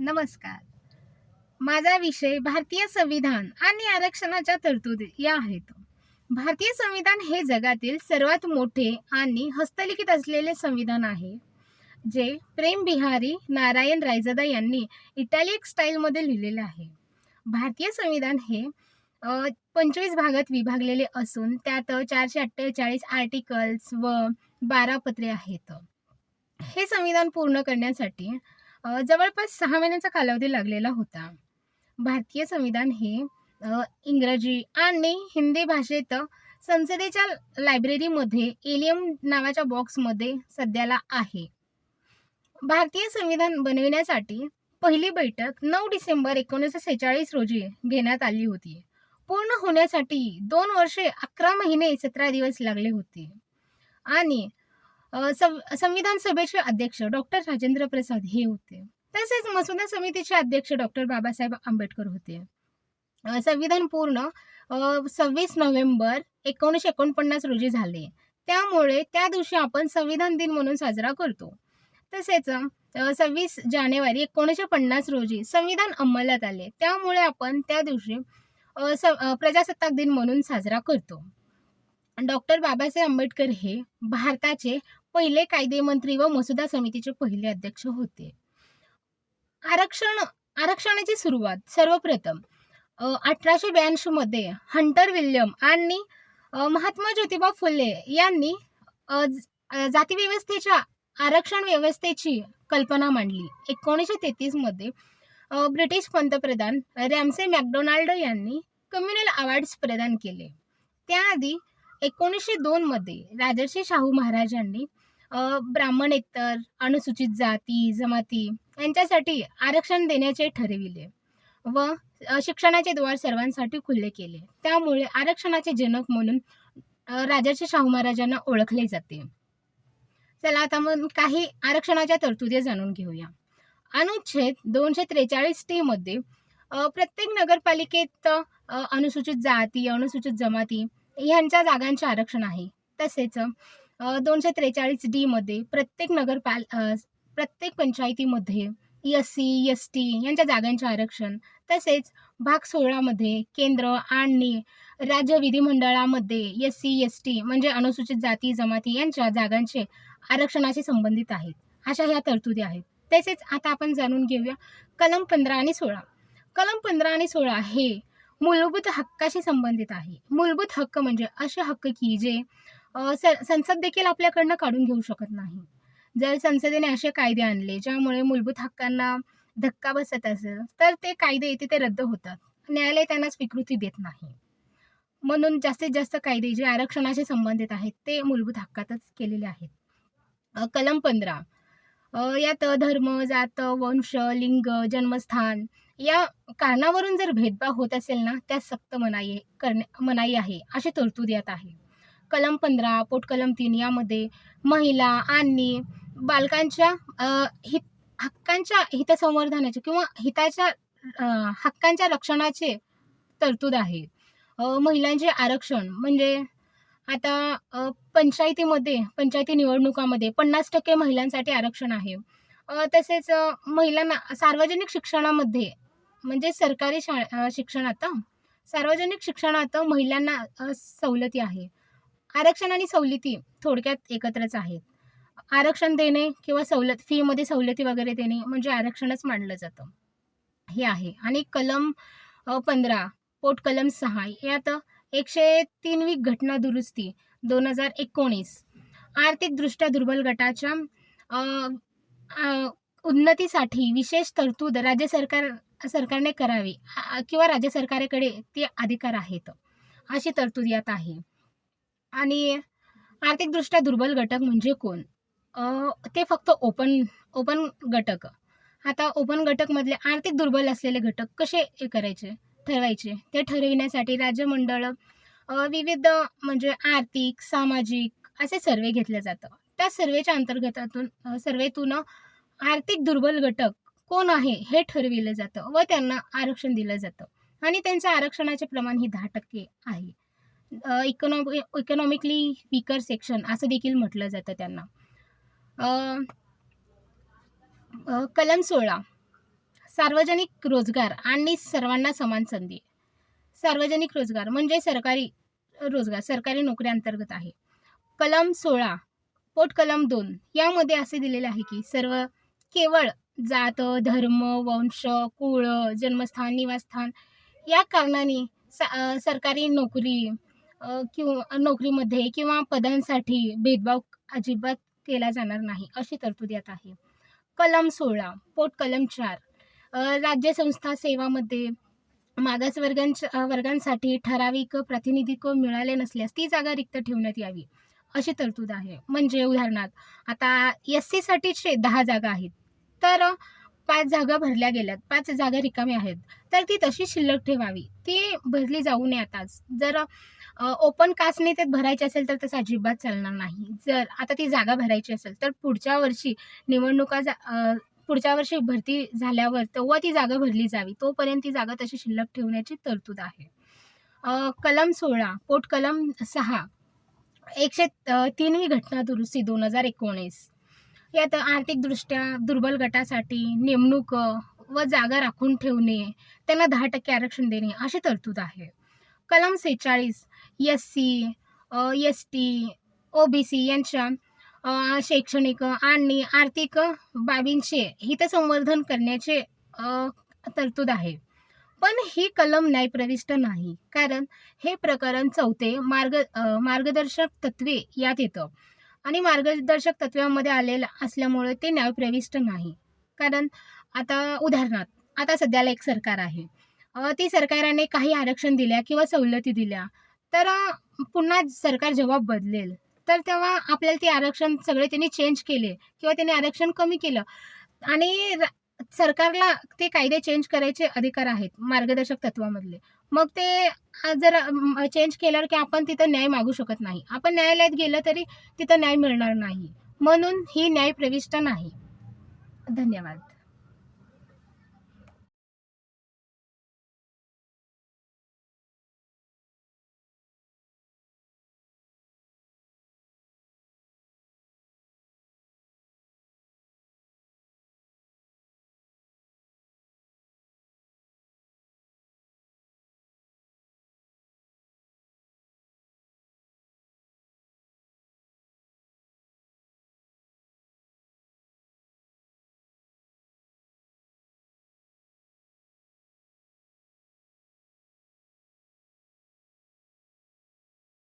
नमस्कार. माझा विषय भारतीय संविधान आणि आरक्षणाच्या तरतुदी या आहेत. भारतीय संविधान हे जगातील सर्वात मोठे आणि हस्तलिखित असलेले संविधान आहे जे प्रेम बिहारी नारायण रायजादा यांनी इटालियक स्टाईलमध्ये लिहिलेले आहे. भारतीय संविधान हे पंचवीस भागात विभागलेले असून त्यात चारशे अठ्ठेचाळीस आर्टिकल्स व बारा पत्रे आहेत. हे संविधान पूर्ण करण्यासाठी जवळपास सहा महिन्यांचा कालावधी लागलेला होता. भारतीय संविधान हे इंग्रजी आणि हिंदी भाषेत संसदेच्या लायब्ररीमध्ये एलियम नावाच्या बॉक्समध्ये सध्याला आहे. भारतीय संविधान बनविण्यासाठी पहिली बैठक नऊ डिसेंबर एकोणीसशे सेहेचाळीस रोजी घेण्यात आली होती. पूर्ण होण्यासाठी दोन वर्षे अकरा महिने सतरा दिवस लागले होते. आणि संविधान सभेचे अध्यक्ष डॉक्टर राजेंद्र प्रसाद हे होते. तसेच मसुदा समितीचे अध्यक्ष डॉक्टर बाबासाहेब आंबेडकर होते. संविधान पूर्ण सव्वीस नोव्हेंबर एकोणीसशे एकोणपन्नास रोजी झाले. त्यामुळे त्या दिवशी आपण संविधान दिन म्हणून साजरा करतो. तसेच सव्वीस जानेवारी एकोणीसशे पन्नास रोजी संविधान अंमलात आले. त्यामुळे आपण त्या दिवशी प्रजासत्ताक दिन म्हणून साजरा करतो. डॉक्टर बाबासाहेब आंबेडकर हे भारताचे पहिले कायदेमंत्री व मसुदा समितीचे पहिले अध्यक्ष होते. आरक्षण आरक्षणाची सुरुवात सर्वप्रथम अठराशे ब्याऐंशी मध्ये हंटर विल्यम आणि महात्मा ज्योतिबा फुले यांनी जातीव्यवस्थेच्या आरक्षण व्यवस्थेची कल्पना मांडली. एकोणीसशे तेहतीसमध्ये ब्रिटिश पंतप्रधान रॅमसे मॅकडोनाल्ड यांनी कम्युनल अवॉर्ड्स प्रदान केले. त्याआधी एकोणीसशे दोनमध्ये राजर्षी शाहू महाराजांनी ब्राह्मण एकतर अनुसूचित जाती जमाती यांच्यासाठी आरक्षण देण्याचे ठरविले व शिक्षणाचे द्वार सर्वांसाठी खुले केले. त्यामुळे आरक्षणाचे जनक म्हणून राजर्षी शाहू महाराजांना ओळखले जाते. चला आता मग काही आरक्षणाच्या तरतुदी जाणून घेऊया. अनुच्छेद दोनशे त्रेचाळीस टी मध्ये प्रत्येक नगरपालिकेत अनुसूचित जाती अनुसूचित जमाती ह्यांच्या जागांचे आरक्षण आहे. तसेच दोनशे त्रेचाळीस डी मध्ये प्रत्येक नगरपाल प्रत्येक पंचायतीमध्ये एस सी एस टी यांच्या जागांचे आरक्षण. तसेच भाग सोळामध्ये केंद्र आणि राज्य विधिमंडळामध्ये एस सी एस टी म्हणजे अनुसूचित जाती जमाती यांच्या जागांचे आरक्षणाशी संबंधित आहेत. अशा ह्या तरतुदी आहेत. तसेच आता आपण जाणून घेऊया कलम पंधरा आणि सोळा. कलम पंधरा आणि सोळा हे मूलभूत हक्काशी संबंधित आहे. मूलभूत हक्क म्हणजे असे हक्क की जे संसद देखील आपल्याकडनं काढून घेऊ शकत नाही. जर संसदेने असे कायदे आणले ज्यामुळे मूलभूत हक्कांना धक्का बसत असेल तर ते कायदे तिथे रद्द होतात. न्यायालय त्यांना स्वीकृती देत नाही. म्हणून जास्तीत जास्त कायदे जे आरक्षणाशी संबंधित आहेत ते मूलभूत हक्कातच केलेले आहेत. कलम पंधरा. यात धर्म जात वंश लिंग जन्मस्थान या कारणावरून जर भेदभाव होत असेल ना त्या सक्त मनाई करणे मनाई आहे अशी तरतूद यात आहे. कलम पंधरा पोटकलम तीन यामध्ये महिला आणि बालकांच्या हित हक्कांच्या हितसंवर्धनाचे किंवा हिताच्या हक्कांच्या रक्षणाचे तरतूद आहे. महिलांचे आरक्षण म्हणजे आता पंचायतीमध्ये पंचायती निवडणुकामध्ये पन्नास टक्के महिलांसाठी आरक्षण आहे. तसेच महिलांना सार्वजनिक शिक्षणामध्ये म्हणजे सरकारी शा शिक्षणात सार्वजनिक शिक्षणात महिलांना सवलती आहे. आरक्षण आणि सवलती थोडक्यात एकत्रच आहेत. आरक्षण देणे किंवा सवलत फीमध्ये सवलती वगैरे देणे म्हणजे आरक्षणच मानलं जातं. हे आहे. आणि कलम पंधरा पोट कलम सहा यात एकशे तीनवी घटना दुरुस्ती दोन हजार एकोणीस. आर्थिकदृष्ट्या दुर्बल गटाच्या उन्नतीसाठी विशेष तरतूद राज्य सरकार सरकारने करावी. किंवा राज्य सरकारकडे ते अधिकार आहेत. अशी तरतूद यात आहे. आणि आर्थिकदृष्ट्या दुर्बल घटक म्हणजे कोण? ते फक्त ओपन ओपन घटक. आता ओपन घटकमधले आर्थिक दुर्बल असलेले घटक कसे हे करायचे ठरवायचे? ते ठरविण्यासाठी राज्यमंडळ विविध म्हणजे आर्थिक सामाजिक असे सर्वे घेतले जातं त्या सर्वेच्या अंतर्गतातून सर्वेतून आर्थिक दुर्बल घटक कोण आहे हे ठरविलं जातं व त्यांना आरक्षण दिलं जातं. आणि त्यांचं आरक्षणाचे प्रमाण हे दहा टक्के आहे. इकॉनॉमि इकॉनॉमिकली वीकर सेक्शन असं देखील म्हटलं जातं त्यांना. कलम सोळा. सार्वजनिक रोजगार आणि सर्वांना समान संधी. सार्वजनिक रोजगार म्हणजे सरकारी रोजगार सरकारी नोकऱ्यांतर्गत आहे. कलम सोळा पोट कलम दोन यामध्ये असे दिलेले आहे की सर्व केवळ जात धर्म वंश कुळ जन्मस्थान निवासस्थान या कारणाने सा सरकारी नोकरी किंवा नोकरीमध्ये किंवा पदांसाठी भेदभाव अजिबात केला जाणार नाही अशी तरतूद यात आहे. कलम सोळा पोट कलम चार. राज्य संस्था सेवामध्ये मागास वर्गांच्या वर्गांसाठी ठराविक प्रतिनिधित्व मिळाले नसल्यास ती जागा रिक्त ठेवण्यात यावी अशी तरतूद आहे. म्हणजे उदाहरणार्थ आता एस सीसाठीचे दहा जागा आहेत. तर पाच जागा भरल्या गेल्यात. पाच जागा रिकाम्या आहेत. तर ती तशी शिल्लक ठेवावी. ती भरली जाऊ नये आताच. जर ओपन कास्टने त्यात भरायची असेल तर तसं अजिबात चालणार नाही. जर आता ती जागा भरायची असेल तर पुढच्या वर्षी निवडणुका जा पुढच्या वर्षी भरती झाल्यावर तेव्हा ती जागा भरली जावी. तोपर्यंत ती जागा तशी शिल्लक ठेवण्याची तरतूद आहे. कलम सोळा पोट कलम सहा एकशे तीनवी घटना दुरुस्ती दोन हजार एकोणीस. यात आर्थिकदृष्ट्या दुर्बल गटासाठी नेमणूक व जागा राखून ठेवणे त्यांना दहा टक्के आरक्षण देणे अशी तरतूद आहे. कलम सेहेचाळीस S C S T O B C यांच्या शैक्षणिक आणि आर्थिक बाबींचे हितसंवर्धन करण्याचे तरतूद आहे. पण ही कलम न्यायप्रविष्ट नाही कारण हे प्रकरण चौथे मार्ग मार्गदर्शक तत्वे यात येतं. आणि मार्गदर्शक तत्वामध्ये आलेलं असल्यामुळे ते न्यायप्रविष्ट नाही. कारण आता उदाहरणार्थ आता सध्याला एक सरकार आहे. ती सरकाराने काही आरक्षण दिल्या किंवा सवलती दिल्या तर पुन्हा सरकार जेव्हा बदलेल तर तेव्हा आपल्याला ते आरक्षण सगळे त्यांनी चेंज केले किंवा त्यांनी आरक्षण कमी केलं. आणि सरकारला ते कायदे चेंज करायचे अधिकार आहेत मार्गदर्शक तत्वामधले. मग ते जर चेंज केल्यावर की आपण तिथं न्याय मागू शकत नाही. आपण न्यायालयात गेलं तरी तिथं न्याय मिळणार नाही. म्हणून ही न्याय प्रविष्ट नाही. धन्यवाद.